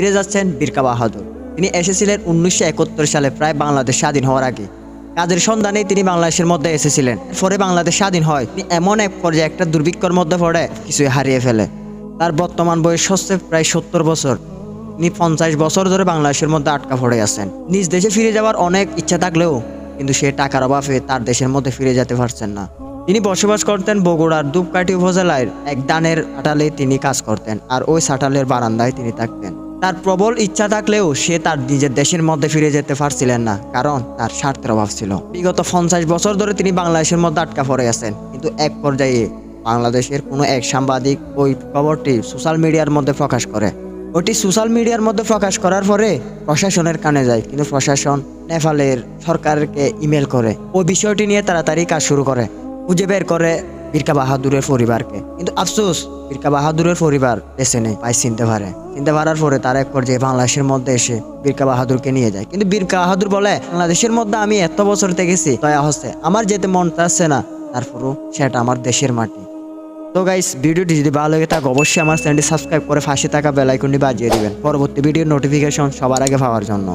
ফিরে যাচ্ছেন বীরকা বাহাদুর। তিনি এসেছিলেন উনিশশো একাত্তর সালে প্রায় বাংলাদেশ স্বাধীন হওয়ার আগে। কাজের সন্ধানেই তিনি বাংলাদেশের মধ্যে এসেছিলেন। পরে বাংলাদেশ স্বাধীন হয়, তিনি এমন এক পর্যায়ে একটা দুর্ভিক্ষর মধ্যে পড়ে, কিছুই হারিয়ে ফেলে। তার বর্তমান বয়স হচ্ছে প্রায় সত্তর বছর। তিনি পঞ্চাশ বছর ধরে বাংলাদেশের মধ্যে আটকা পড়ে আছেন। নিজ দেশে ফিরে যাওয়ার অনেক ইচ্ছা থাকলেও, কিন্তু সে টাকার অভাবে তার দেশের মধ্যে ফিরে যেতে পারছেন না। তিনি বসবাস করতেন বগুড়ার দুপকাঠি উপজেলায়, এক দানের আটালে তিনি কাজ করতেন, আর ওই সাটালের বারান্দায় তিনি থাকতেন। তার প্রবল ইচ্ছা থাকলেও সে তার নিজের দেশের মধ্যে ফিরে যেতে পারছিলেন না, কারণ তার স্বার্থের অভাব ছিল। বিগত পঞ্চাশ বছর ধরে তিনি বাংলাদেশের মধ্যে আটকা পড়ে আছেন। কিন্তু এক পর্যায়ে বাংলাদেশের কোনো এক সাংবাদিক ওই খবরটি সোশ্যাল মিডিয়ার মধ্যে প্রকাশ করে। ওটি সোশ্যাল মিডিয়ার মধ্যে প্রকাশ করার পরে প্রশাসনের কানে যায়, কিন্তু প্রশাসন নেপালের সরকারকে ইমেল করে। ওই বিষয়টি নিয়ে তাড়াতাড়ি কাজ শুরু করে। খুঁজে বের করে বীরকা বাহাদুরের পরিবারকে। কিন্তু আফসোস বীরকা বাহাদুরের পরিবার বেছে নেই পাই চিনতে পারে চিনতে পারার পরে তার এক পর্যায়ে বাংলাদেশের মধ্যে এসে বীরকা বাহাদুরকে নিয়ে যায়। কিন্তু বীরকা বাহাদুর বলে, বাংলাদেশের মধ্যে আমি এত বছর থেকেছি, দয়া হচ্ছে, আমার যেতে মন চাচ্ছে না। তারপরও সেটা আমার দেশের মাটি। তো গাইস ভিডিওটি যদি ভালো লাগে থাকে, অবশ্যই আমার চ্যানেলটি সাবস্ক্রাইব করে ফাঁসে থাকা বেল আইকনটি বাজিয়ে দিবেন। পরবর্তী ভিডিওর নোটিফিকেশন সবার আগে পাওয়ার জন্য।